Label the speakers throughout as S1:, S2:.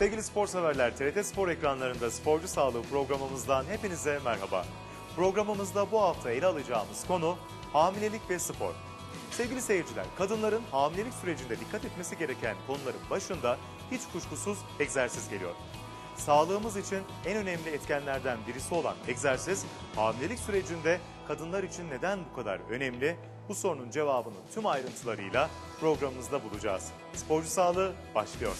S1: Sevgili spor severler, TRT Spor ekranlarında sporcu sağlığı programımızdan hepinize merhaba. Programımızda bu hafta ele alacağımız konu hamilelik ve spor. Sevgili seyirciler, kadınların hamilelik sürecinde dikkat etmesi gereken konuların başında hiç kuşkusuz egzersiz geliyor. Sağlığımız için en önemli etkenlerden birisi olan egzersiz, hamilelik sürecinde kadınlar için neden bu kadar önemli? Bu sorunun cevabını tüm ayrıntılarıyla programımızda bulacağız. Sporcu sağlığı başlıyor.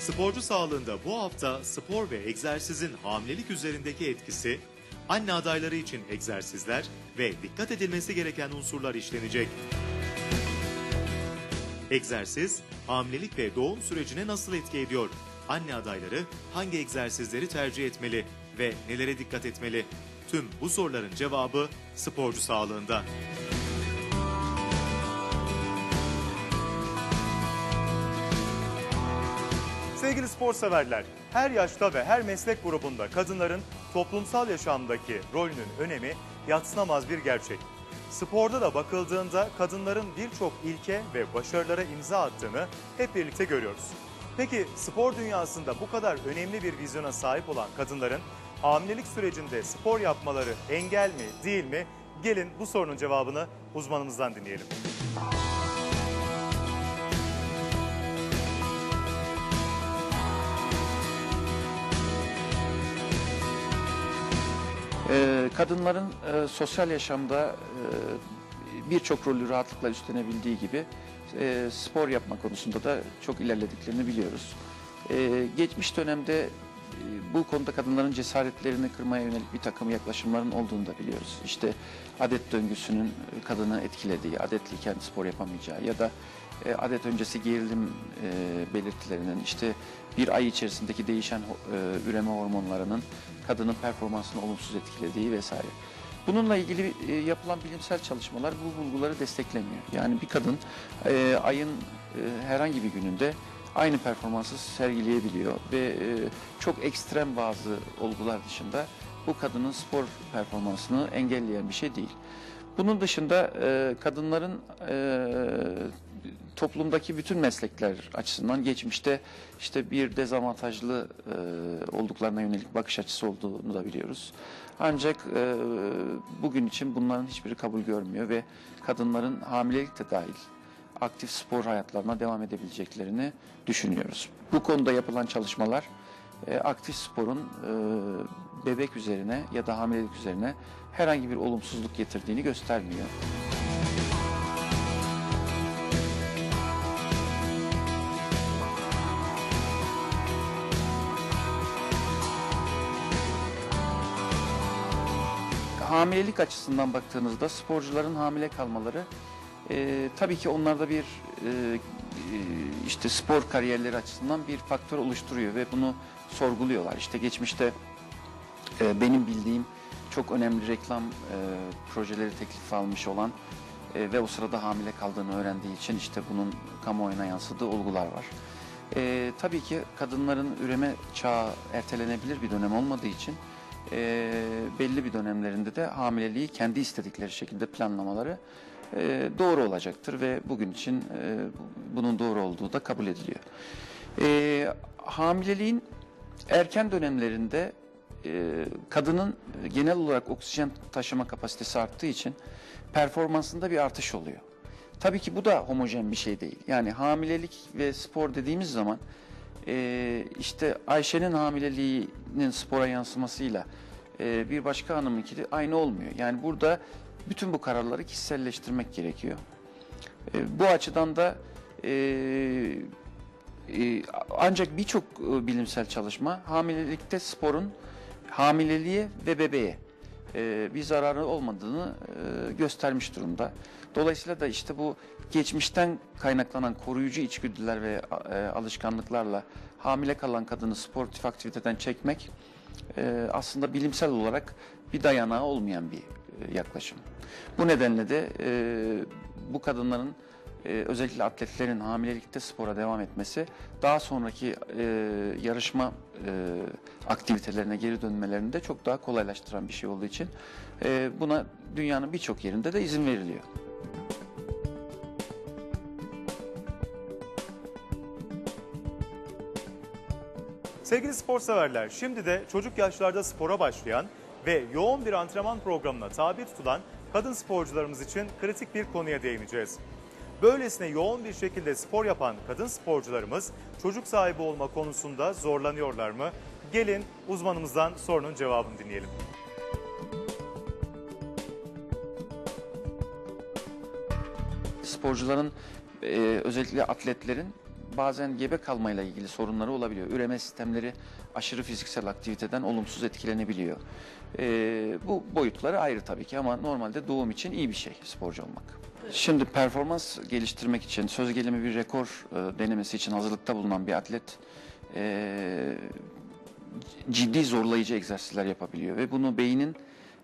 S1: Sporcu sağlığında bu hafta spor ve egzersizin hamilelik üzerindeki etkisi, anne adayları için egzersizler ve dikkat edilmesi gereken unsurlar işlenecek. Egzersiz, hamilelik ve doğum sürecine nasıl etki ediyor? Anne adayları hangi egzersizleri tercih etmeli ve nelere dikkat etmeli? Tüm bu soruların cevabı sporcu sağlığında. Sevgili spor severler, her yaşta ve her meslek grubunda kadınların toplumsal yaşamdaki rolünün önemi yatsınamaz bir gerçek. Sporda da bakıldığında kadınların birçok ilke ve başarılara imza attığını hep birlikte görüyoruz. Peki spor dünyasında bu kadar önemli bir vizyona sahip olan kadınların hamilelik sürecinde spor yapmaları engel mi değil mi? Gelin bu sorunun cevabını uzmanımızdan dinleyelim.
S2: Kadınların e, sosyal yaşamda e, birçok rolü rahatlıkla üstlenebildiği gibi e, spor yapma konusunda da çok ilerlediklerini biliyoruz. E, geçmiş dönemde e, bu konuda kadınların cesaretlerini kırmaya yönelik bir takım yaklaşımların olduğunu da biliyoruz. İşte adet döngüsünün kadını etkilediği, adetliyken spor yapamayacağı ya da e, adet öncesi gerilim e, belirtilerinin işte bir ay içerisindeki değişen e, üreme hormonlarının kadının performansını olumsuz etkilediği vesaire. Bununla ilgili e, yapılan bilimsel çalışmalar bu bulguları desteklemiyor. Yani bir kadın ayın herhangi bir gününde aynı performansı sergileyebiliyor ve çok ekstrem bazı olgular dışında bu kadının spor performansını engelleyen bir şey değil. Bunun dışında kadınların toplumdaki bütün meslekler açısından geçmişte işte bir dezavantajlı e, olduklarına yönelik bakış açısı olduğunu da biliyoruz. Ancak e, bugün için bunların hiçbiri kabul görmüyor ve kadınların hamilelik de dahil aktif spor hayatlarına devam edebileceklerini düşünüyoruz. Bu konuda yapılan çalışmalar e, aktif sporun e, bebek üzerine ya da hamilelik üzerine herhangi bir olumsuzluk getirdiğini göstermiyor. Hamilelik açısından baktığınızda sporcuların hamile kalmaları e, tabii ki onlarda bir e, e, işte spor kariyerleri açısından bir faktör oluşturuyor ve bunu sorguluyorlar. İşte geçmişte e, benim bildiğim çok önemli reklam e, projeleri teklif almış olan e, ve o sırada hamile kaldığını öğrendiği için işte bunun kamuoyuna yansıdığı olgular var. E, tabii ki kadınların üreme çağı ertelenebilir bir dönem olmadığı için e, belli bir dönemlerinde de hamileliği kendi istedikleri şekilde planlamaları e, doğru olacaktır ve bugün için e, bunun doğru olduğu da kabul ediliyor. E, hamileliğin erken dönemlerinde e, kadının genel olarak oksijen taşıma kapasitesi arttığı için performansında bir artış oluyor. Tabii ki bu da homojen bir şey değil. Yani hamilelik ve spor dediğimiz zaman e, işte Ayşe'nin hamileliğinin spora yansımasıyla e, bir başka hanımınki de aynı olmuyor. Yani burada bütün bu kararları kişiselleştirmek gerekiyor. E, bu açıdan da e, e, ancak birçok e, bilimsel çalışma hamilelikte sporun hamileliğe ve bebeğe e, bir zararı olmadığını e, göstermiş durumda. Dolayısıyla da işte bu geçmişten kaynaklanan koruyucu içgüdüler ve e, alışkanlıklarla hamile kalan kadını sportif aktiviteden çekmek e, aslında bilimsel olarak bir dayanağı olmayan bir e, yaklaşım. Bu nedenle de e, bu kadınların e, özellikle atletlerin hamilelikte spora devam etmesi daha sonraki e, yarışma e, aktivitelerine geri dönmelerini de çok daha kolaylaştıran bir şey olduğu için e, buna dünyanın birçok yerinde de izin veriliyor.
S1: Sevgili spor severler, şimdi de çocuk yaşlarda spora başlayan ve yoğun bir antrenman programına tabi tutulan kadın sporcularımız için kritik bir konuya değineceğiz. Böylesine yoğun bir şekilde spor yapan kadın sporcularımız çocuk sahibi olma konusunda zorlanıyorlar mı? Gelin uzmanımızdan sorunun cevabını dinleyelim.
S2: sporcuların e, özellikle atletlerin bazen gebe kalmayla ilgili sorunları olabiliyor. Üreme sistemleri aşırı fiziksel aktiviteden olumsuz etkilenebiliyor. E, bu boyutları ayrı tabii ki ama normalde doğum için iyi bir şey sporcu olmak. Şimdi performans geliştirmek için söz gelimi bir rekor e, denemesi için hazırlıkta bulunan bir atlet e, ciddi zorlayıcı egzersizler yapabiliyor ve bunu beynin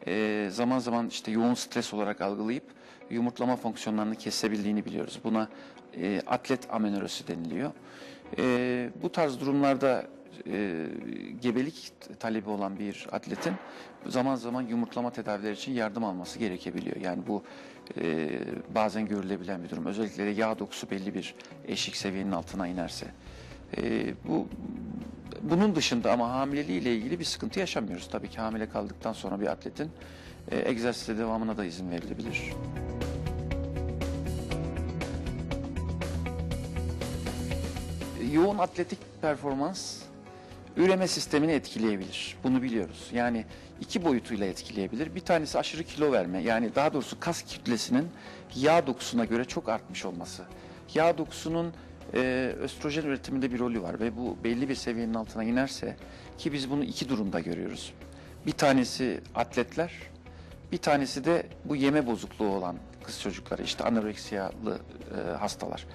S2: e, zaman zaman işte yoğun stres olarak algılayıp yumurtlama fonksiyonlarını kesebildiğini biliyoruz. Buna e, atlet amenoresi deniliyor. E, bu tarz durumlarda e, gebelik talebi olan bir atletin zaman zaman yumurtlama tedavileri için yardım alması gerekebiliyor. Yani bu e, bazen görülebilen bir durum. Özellikle de yağ dokusu belli bir eşik seviyenin altına inerse. E, bu bunun dışında ama hamileliği ile ilgili bir sıkıntı yaşamıyoruz. Tabii ki hamile kaldıktan sonra bir atletin e, egzersize devamına da izin verilebilir. Yoğun atletik performans üreme sistemini etkileyebilir. Bunu biliyoruz. Yani iki boyutuyla etkileyebilir. Bir tanesi aşırı kilo verme. Yani daha doğrusu kas kütlesinin yağ dokusuna göre çok artmış olması. Yağ dokusunun e, östrojen üretiminde bir rolü var ve bu belli bir seviyenin altına inerse ki biz bunu iki durumda görüyoruz. Bir tanesi atletler, bir tanesi de bu yeme bozukluğu olan kız çocukları işte anoreksiyalı e, hastalar.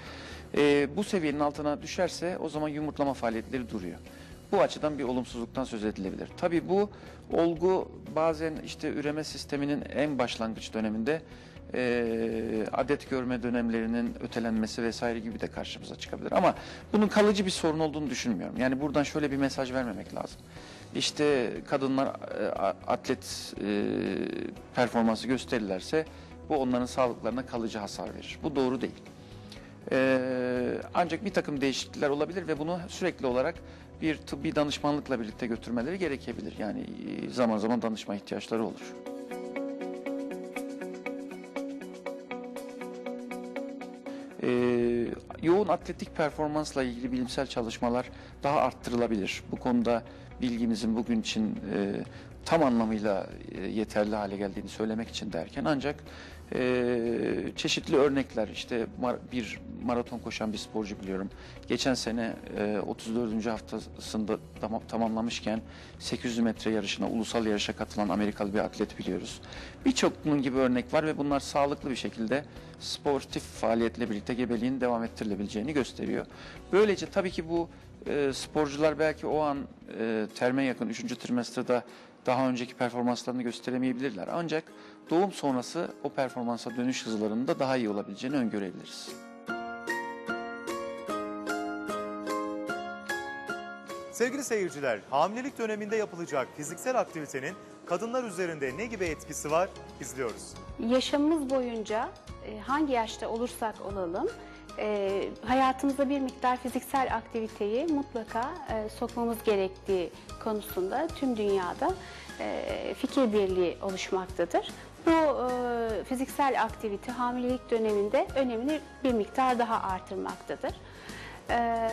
S2: E, bu seviyenin altına düşerse o zaman yumurtlama faaliyetleri duruyor. Bu açıdan bir olumsuzluktan söz edilebilir. Tabii bu olgu bazen işte üreme sisteminin en başlangıç döneminde e, adet görme dönemlerinin ötelenmesi vesaire gibi de karşımıza çıkabilir. Ama bunun kalıcı bir sorun olduğunu düşünmüyorum. Yani buradan şöyle bir mesaj vermemek lazım. İşte kadınlar e, atlet e, performansı gösterirlerse bu onların sağlıklarına kalıcı hasar verir. Bu doğru değil. Ee, ancak bir takım değişiklikler olabilir ve bunu sürekli olarak bir tıbbi danışmanlıkla birlikte götürmeleri gerekebilir. Yani e, zaman zaman danışma ihtiyaçları olur. Ee, yoğun atletik performansla ilgili bilimsel çalışmalar daha arttırılabilir. Bu konuda bilgimizin bugün için e, tam anlamıyla e, yeterli hale geldiğini söylemek için derken ancak e, çeşitli örnekler işte mar- bir maraton koşan bir sporcu biliyorum. Geçen sene e, 34. haftasında tamam, tamamlamışken 800 metre yarışına ulusal yarışa katılan Amerikalı bir atlet biliyoruz. Birçok bunun gibi örnek var ve bunlar sağlıklı bir şekilde sportif faaliyetle birlikte gebeliğin devam ettirilebileceğini gösteriyor. Böylece tabii ki bu e, sporcular belki o an e, terme yakın 3. trimestrada daha önceki performanslarını gösteremeyebilirler. Ancak doğum sonrası o performansa dönüş hızlarının da daha iyi olabileceğini öngörebiliriz.
S1: Sevgili seyirciler, hamilelik döneminde yapılacak fiziksel aktivitenin kadınlar üzerinde ne gibi etkisi var? İzliyoruz.
S3: Yaşamımız boyunca e, hangi yaşta olursak olalım e, hayatımıza bir miktar fiziksel aktiviteyi mutlaka e, sokmamız gerektiği konusunda tüm dünyada e, fikir birliği oluşmaktadır. Bu e, fiziksel aktivite hamilelik döneminde önemini bir miktar daha artırmaktadır. Ee,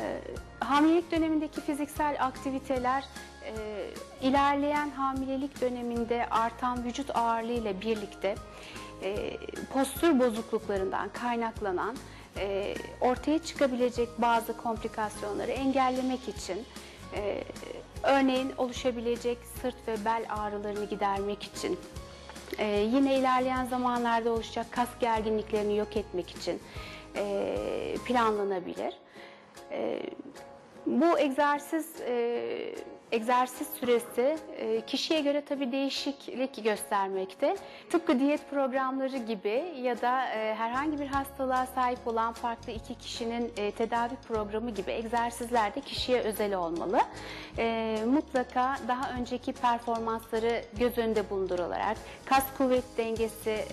S3: hamilelik dönemindeki fiziksel aktiviteler e, ilerleyen hamilelik döneminde artan vücut ağırlığı ile birlikte e, postür bozukluklarından kaynaklanan e, ortaya çıkabilecek bazı komplikasyonları engellemek için e, örneğin oluşabilecek sırt ve bel ağrılarını gidermek için e, yine ilerleyen zamanlarda oluşacak kas gerginliklerini yok etmek için planlanabilir. Bu egzersiz egzersiz süresi e, kişiye göre tabii değişiklik göstermekte. Tıpkı diyet programları gibi ya da e, herhangi bir hastalığa sahip olan farklı iki kişinin e, tedavi programı gibi egzersizler de kişiye özel olmalı. Mutlaka daha önceki performansları göz önünde bulundurularak kas kuvvet dengesi,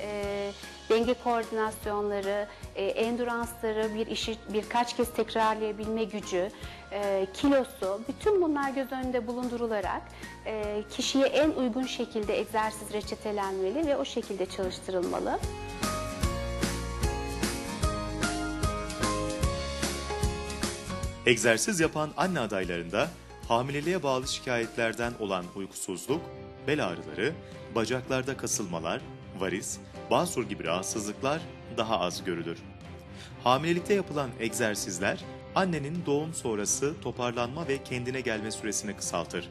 S3: denge koordinasyonları, enduransları, bir işi birkaç kez tekrarlayabilme gücü, e, kilosu, bütün bunlar göz önünde bulundurularak e, kişiye en uygun şekilde egzersiz reçetelenmeli ve o şekilde çalıştırılmalı.
S1: Egzersiz yapan anne adaylarında hamileliğe bağlı şikayetlerden olan uykusuzluk, bel ağrıları, bacaklarda kasılmalar, varis, basur gibi rahatsızlıklar daha az görülür. Hamilelikte yapılan egzersizler annenin doğum sonrası toparlanma ve kendine gelme süresini kısaltır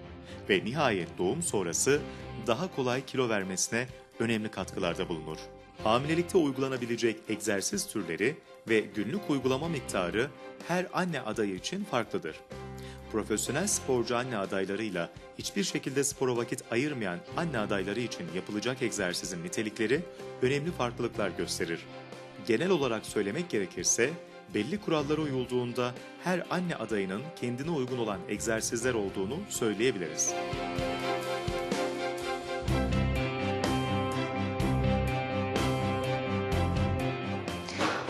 S1: ve nihayet doğum sonrası daha kolay kilo vermesine önemli katkılarda bulunur. Hamilelikte uygulanabilecek egzersiz türleri ve günlük uygulama miktarı her anne adayı için farklıdır. Profesyonel sporcu anne adaylarıyla hiçbir şekilde spora vakit ayırmayan anne adayları için yapılacak egzersizin nitelikleri önemli farklılıklar gösterir. Genel olarak söylemek gerekirse belli kurallara uyulduğunda her anne adayının kendine uygun olan egzersizler olduğunu söyleyebiliriz.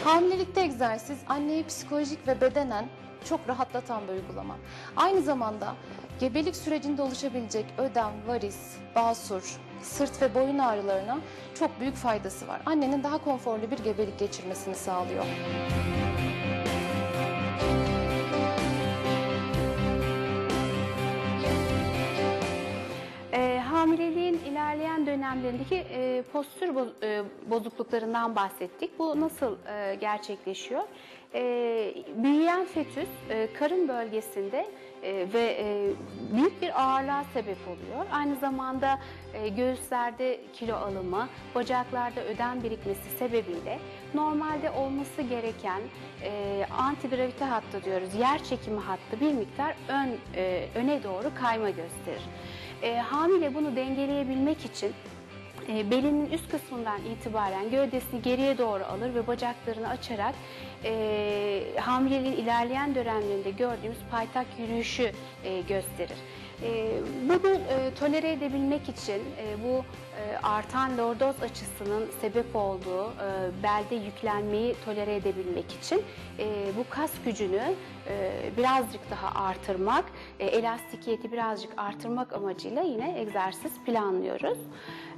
S4: Hamilelikte egzersiz anneyi psikolojik ve bedenen çok rahatlatan bir uygulama. Aynı zamanda gebelik sürecinde oluşabilecek ödem, varis, basur, sırt ve boyun ağrılarına çok büyük faydası var. Annenin daha konforlu bir gebelik geçirmesini sağlıyor.
S3: Hamileliğin ilerleyen dönemlerindeki e, postür e, bozukluklarından bahsettik. Bu nasıl e, gerçekleşiyor? E, büyüyen fetüs e, karın bölgesinde e, ve e, büyük bir ağırlığa sebep oluyor. Aynı zamanda e, göğüslerde kilo alımı, bacaklarda ödem birikmesi sebebiyle normalde olması gereken e, antigravite hattı diyoruz, yer çekimi hattı bir miktar ön e, öne doğru kayma gösterir. E, hamile bunu dengeleyebilmek için e, belinin üst kısmından itibaren gövdesini geriye doğru alır ve bacaklarını açarak e, hamileliğin ilerleyen dönemlerinde gördüğümüz paytak yürüyüşü e, gösterir. E, bunu e, tolere edebilmek için e, bu artan lordoz açısının sebep olduğu e, belde yüklenmeyi tolere edebilmek için e, bu kas gücünü e, birazcık daha artırmak, e, elastikiyeti birazcık artırmak amacıyla yine egzersiz planlıyoruz.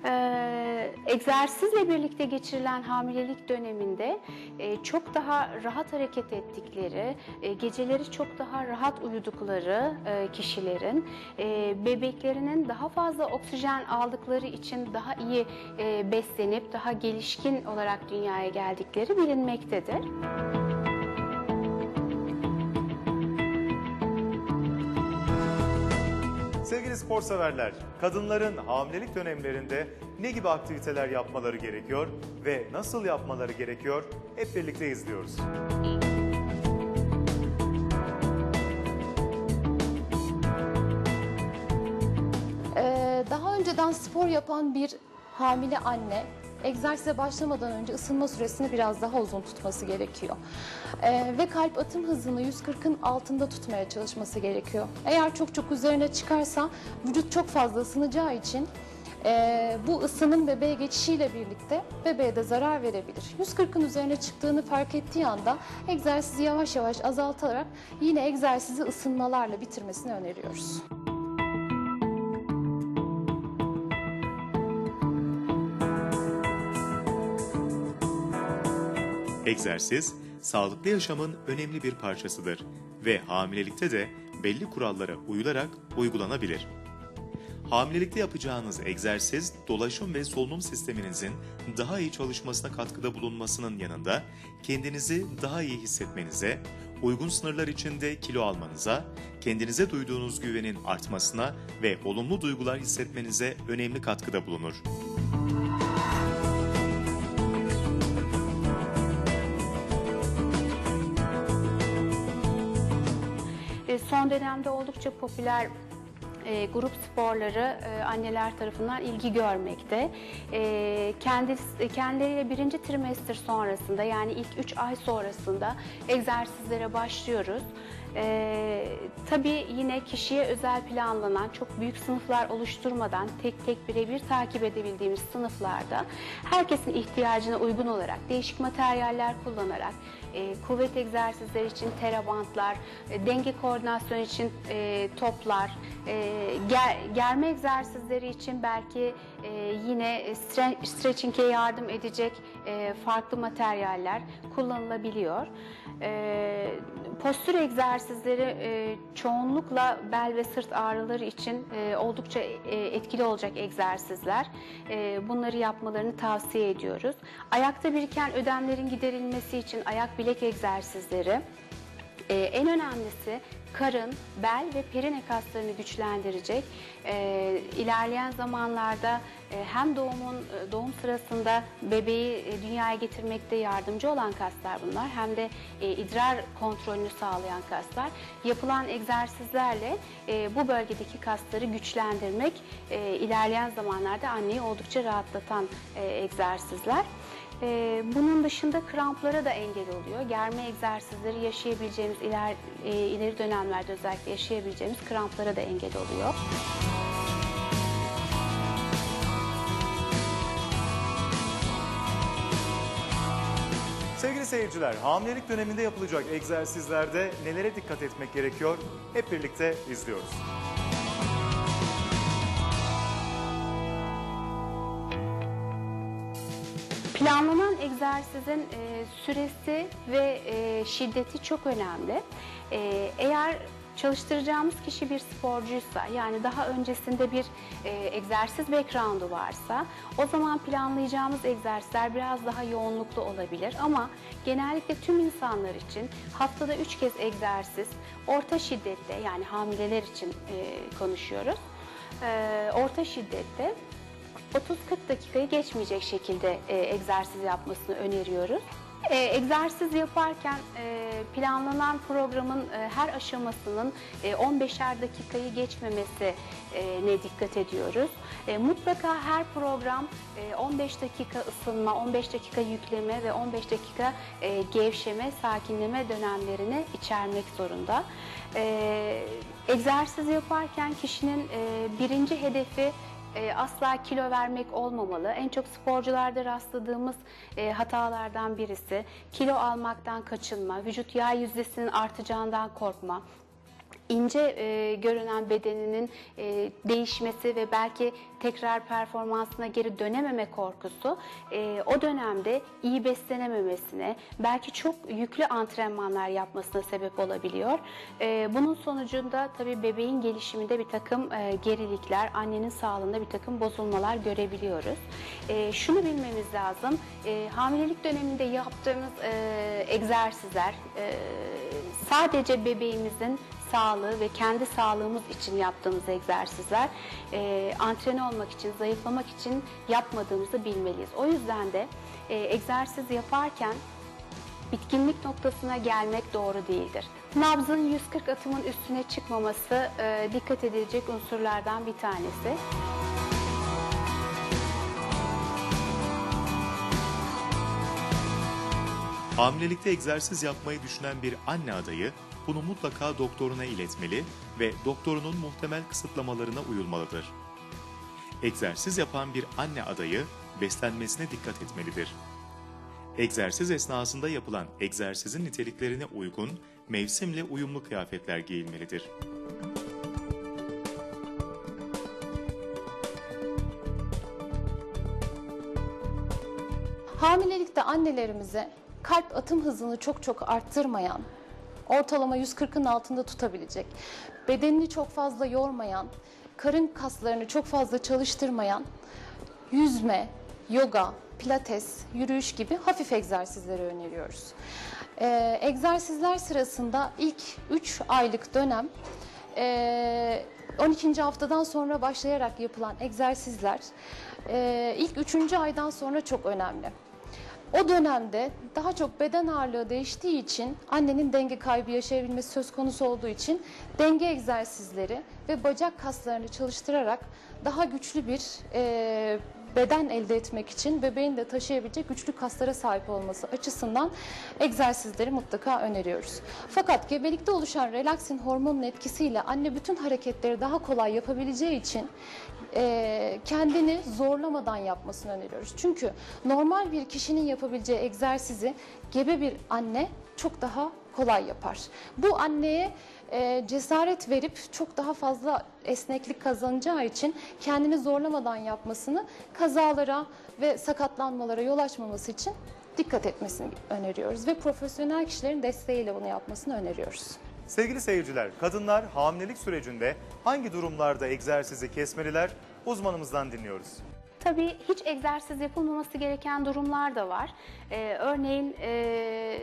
S3: E, egzersizle birlikte geçirilen hamilelik döneminde e, çok daha rahat hareket ettikleri, e, geceleri çok daha rahat uyudukları e, kişilerin e, bebeklerinin daha fazla oksijen aldıkları için daha iyi e, beslenip daha gelişkin olarak dünyaya geldikleri bilinmektedir.
S1: Sevgili spor severler, kadınların hamilelik dönemlerinde ne gibi aktiviteler yapmaları gerekiyor ve nasıl yapmaları gerekiyor hep birlikte izliyoruz.
S4: Ee, önceden spor yapan bir hamile anne egzersize başlamadan önce ısınma süresini biraz daha uzun tutması gerekiyor. Ee, ve kalp atım hızını 140'ın altında tutmaya çalışması gerekiyor. Eğer çok çok üzerine çıkarsa vücut çok fazla ısınacağı için e, bu ısının bebeğe geçişiyle birlikte bebeğe de zarar verebilir. 140'ın üzerine çıktığını fark ettiği anda egzersizi yavaş yavaş azaltarak yine egzersizi ısınmalarla bitirmesini öneriyoruz.
S1: Egzersiz, sağlıklı yaşamın önemli bir parçasıdır ve hamilelikte de belli kurallara uyularak uygulanabilir. Hamilelikte yapacağınız egzersiz, dolaşım ve solunum sisteminizin daha iyi çalışmasına katkıda bulunmasının yanında kendinizi daha iyi hissetmenize, uygun sınırlar içinde kilo almanıza, kendinize duyduğunuz güvenin artmasına ve olumlu duygular hissetmenize önemli katkıda bulunur.
S3: Son dönemde oldukça popüler e, grup sporları e, anneler tarafından ilgi görmekte. E, kendi, kendileriyle birinci trimester sonrasında yani ilk 3 ay sonrasında egzersizlere başlıyoruz. E, tabii yine kişiye özel planlanan çok büyük sınıflar oluşturmadan tek tek birebir takip edebildiğimiz sınıflarda herkesin ihtiyacına uygun olarak değişik materyaller kullanarak e, kuvvet egzersizleri için terabantlar, e, denge koordinasyon için e, toplar, ger, germe egzersizleri için belki yine stre- stretching'e yardım edecek farklı materyaller kullanılabiliyor. E, postür egzersizleri e, çoğunlukla bel ve sırt ağrıları için e, oldukça e, etkili olacak egzersizler. E, bunları yapmalarını tavsiye ediyoruz. Ayakta biriken ödemlerin giderilmesi için ayak bilek egzersizleri. Ee, en önemlisi karın, bel ve perine kaslarını güçlendirecek. Ee, ilerleyen zamanlarda e, hem doğumun e, doğum sırasında bebeği e, dünyaya getirmekte yardımcı olan kaslar bunlar hem de e, idrar kontrolünü sağlayan kaslar. Yapılan egzersizlerle e, bu bölgedeki kasları güçlendirmek e, ilerleyen zamanlarda anneyi oldukça rahatlatan e, egzersizler. Ee, bunun dışında kramplara da engel oluyor. Germe egzersizleri yaşayabileceğimiz iler, e, ileri dönemlerde özellikle yaşayabileceğimiz kramplara da engel oluyor.
S1: Sevgili seyirciler, hamilelik döneminde yapılacak egzersizlerde nelere dikkat etmek gerekiyor? Hep birlikte izliyoruz.
S3: Planlanan egzersizin e, süresi ve e, şiddeti çok önemli. E, eğer çalıştıracağımız kişi bir sporcuysa yani daha öncesinde bir e, egzersiz background'u varsa o zaman planlayacağımız egzersizler biraz daha yoğunluklu olabilir ama genellikle tüm insanlar için haftada 3 kez egzersiz orta şiddette yani hamileler için e, konuşuyoruz. E, orta şiddette 30-40 dakikayı geçmeyecek şekilde e, egzersiz yapmasını öneriyoruz. E, egzersiz yaparken e, planlanan programın e, her aşamasının e, 15'er dakikayı geçmemesi e, ne dikkat ediyoruz. E, mutlaka her program e, 15 dakika ısınma, 15 dakika yükleme ve 15 dakika e, gevşeme, sakinleme dönemlerini içermek zorunda. E, egzersiz yaparken kişinin e, birinci hedefi e, asla kilo vermek olmamalı. En çok sporcularda rastladığımız e, hatalardan birisi kilo almaktan kaçınma, vücut yağ yüzdesinin artacağından korkma ince e, görünen bedeninin e, değişmesi ve belki tekrar performansına geri dönememe korkusu e, o dönemde iyi beslenememesine, belki çok yüklü antrenmanlar yapmasına sebep olabiliyor. E, bunun sonucunda tabii bebeğin gelişiminde bir takım e, gerilikler, annenin sağlığında bir takım bozulmalar görebiliyoruz. E, şunu bilmemiz lazım, e, hamilelik döneminde yaptığımız e, egzersizler e, sadece bebeğimizin sağlığı ve kendi sağlığımız için yaptığımız egzersizler e, antrenör olmak için, zayıflamak için yapmadığımızı bilmeliyiz. O yüzden de e, egzersiz yaparken bitkinlik noktasına gelmek doğru değildir. Nabzın 140 atımın üstüne çıkmaması e, dikkat edilecek unsurlardan bir tanesi.
S1: Hamilelikte egzersiz yapmayı düşünen bir anne adayı bunu mutlaka doktoruna iletmeli ve doktorunun muhtemel kısıtlamalarına uyulmalıdır. Egzersiz yapan bir anne adayı beslenmesine dikkat etmelidir. Egzersiz esnasında yapılan egzersizin niteliklerine uygun, mevsimle uyumlu kıyafetler giyilmelidir.
S4: Hamilelikte annelerimize kalp atım hızını çok çok arttırmayan, ortalama 140'ın altında tutabilecek, bedenini çok fazla yormayan, karın kaslarını çok fazla çalıştırmayan, yüzme, yoga, pilates, yürüyüş gibi hafif egzersizleri öneriyoruz. Ee, egzersizler sırasında ilk 3 aylık dönem e, 12. haftadan sonra başlayarak yapılan egzersizler e, ilk 3. aydan sonra çok önemli. O dönemde daha çok beden ağırlığı değiştiği için annenin denge kaybı yaşayabilmesi söz konusu olduğu için denge egzersizleri ve bacak kaslarını çalıştırarak daha güçlü bir e, beden elde etmek için bebeğin de taşıyabilecek güçlü kaslara sahip olması açısından egzersizleri mutlaka öneriyoruz. Fakat gebelikte oluşan relaksin hormonun etkisiyle anne bütün hareketleri daha kolay yapabileceği için e, kendini zorlamadan yapmasını öneriyoruz. Çünkü normal bir kişinin yapabileceği egzersizi gebe bir anne çok daha kolay yapar. Bu anneye e, cesaret verip çok daha fazla esneklik kazanacağı için kendini zorlamadan yapmasını kazalara ve sakatlanmalara yol açmaması için dikkat etmesini öneriyoruz ve profesyonel kişilerin desteğiyle bunu yapmasını öneriyoruz.
S1: Sevgili seyirciler, kadınlar hamilelik sürecinde hangi durumlarda egzersizi kesmeliler? Uzmanımızdan dinliyoruz.
S3: Tabii hiç egzersiz yapılmaması gereken durumlar da var. Ee, örneğin e,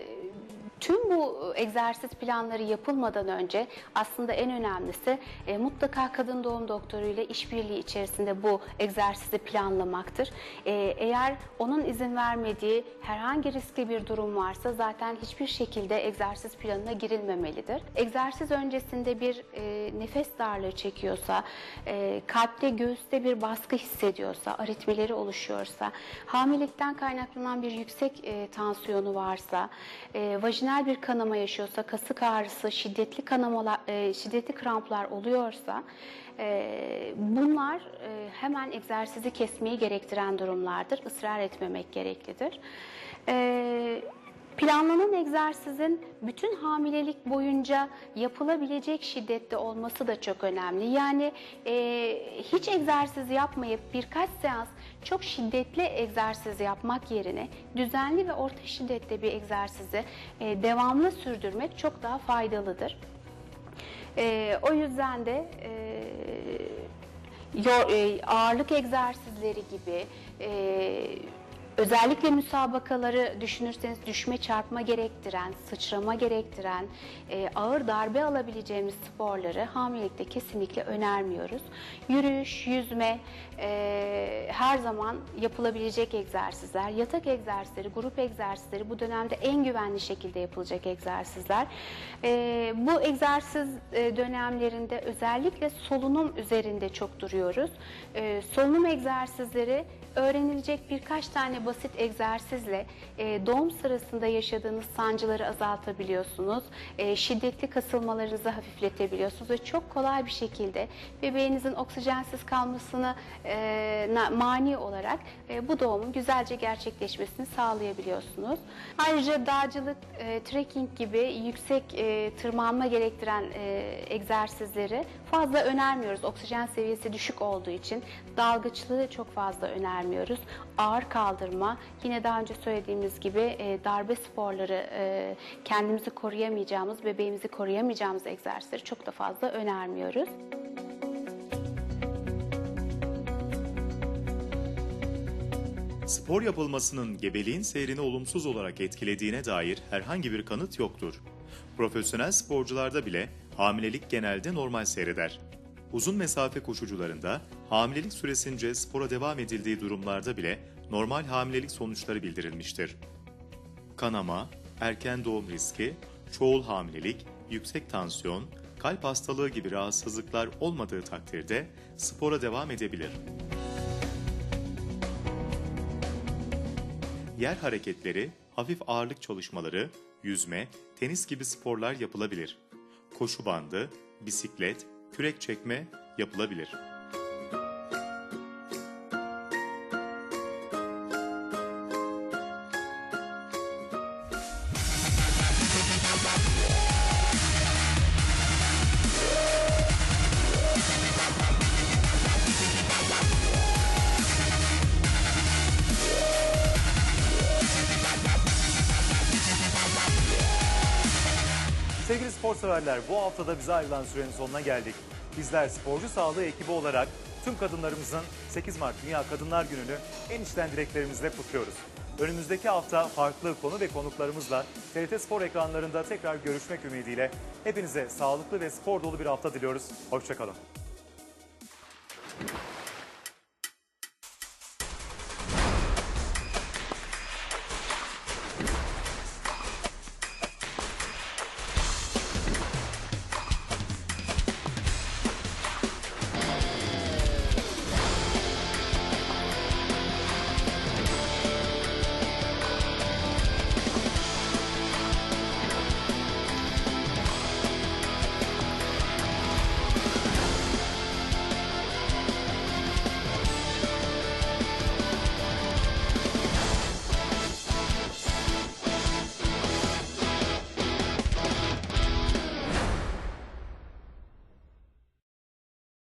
S3: tüm bu egzersiz planları yapılmadan önce aslında en önemlisi e, mutlaka kadın doğum doktoru ile işbirliği içerisinde bu egzersizi planlamaktır. E, eğer onun izin vermediği herhangi riskli bir durum varsa zaten hiçbir şekilde egzersiz planına girilmemelidir. Egzersiz öncesinde bir e, nefes darlığı çekiyorsa, e, kalpte göğüste bir baskı hissediyorsa, aritmileri oluşuyorsa, hamilelikten kaynaklanan bir yüksek e, tansiyonu varsa, e, vajinal bir kanama yaşıyorsa, kasık ağrısı, şiddetli kanamalar, e, şiddetli kramplar oluyorsa, e, bunlar e, hemen egzersizi kesmeyi gerektiren durumlardır. Israr etmemek gereklidir. E, Planlanan egzersizin bütün hamilelik boyunca yapılabilecek şiddette olması da çok önemli. Yani e, hiç egzersiz yapmayıp birkaç seans çok şiddetli egzersiz yapmak yerine düzenli ve orta şiddette bir egzersizi e, devamlı sürdürmek çok daha faydalıdır. E, o yüzden de e, e, ağırlık egzersizleri gibi e, özellikle müsabakaları düşünürseniz düşme çarpma gerektiren, sıçrama gerektiren, e, ağır darbe alabileceğimiz sporları hamilelikte kesinlikle önermiyoruz. Yürüyüş, yüzme e, her zaman yapılabilecek egzersizler, yatak egzersizleri, grup egzersizleri bu dönemde en güvenli şekilde yapılacak egzersizler. E, bu egzersiz e, dönemlerinde özellikle solunum üzerinde çok duruyoruz. E, solunum egzersizleri öğrenilecek birkaç tane basit egzersizle e, doğum sırasında yaşadığınız sancıları azaltabiliyorsunuz. E, şiddetli kasılmalarınızı hafifletebiliyorsunuz ve çok kolay bir şekilde bebeğinizin oksijensiz kalmasına e, na- mani olarak e, bu doğumun güzelce gerçekleşmesini sağlayabiliyorsunuz. Ayrıca dağcılık, e, trekking gibi yüksek e, tırmanma gerektiren e, egzersizleri fazla önermiyoruz. Oksijen seviyesi düşük olduğu için dalgıçlığı çok fazla önermiyoruz. Ağır kaldırma, yine daha önce söylediğimiz gibi e, darbe sporları, e, kendimizi koruyamayacağımız, bebeğimizi koruyamayacağımız egzersizleri çok da fazla önermiyoruz.
S1: Spor yapılmasının gebeliğin seyrini olumsuz olarak etkilediğine dair herhangi bir kanıt yoktur. Profesyonel sporcularda bile hamilelik genelde normal seyreder. Uzun mesafe koşucularında hamilelik süresince spora devam edildiği durumlarda bile normal hamilelik sonuçları bildirilmiştir. Kanama, erken doğum riski, çoğul hamilelik, yüksek tansiyon, kalp hastalığı gibi rahatsızlıklar olmadığı takdirde spora devam edebilir. Yer hareketleri, hafif ağırlık çalışmaları, yüzme, tenis gibi sporlar yapılabilir. Koşu bandı, bisiklet, kürek çekme yapılabilir. Severler bu haftada bize ayrılan sürenin sonuna geldik. Bizler sporcu sağlığı ekibi olarak tüm kadınlarımızın 8 Mart Dünya Kadınlar Günü'nü en içten dileklerimizle kutluyoruz. Önümüzdeki hafta farklı konu ve konuklarımızla TRT Spor ekranlarında tekrar görüşmek ümidiyle hepinize sağlıklı ve spor dolu bir hafta diliyoruz. Hoşçakalın.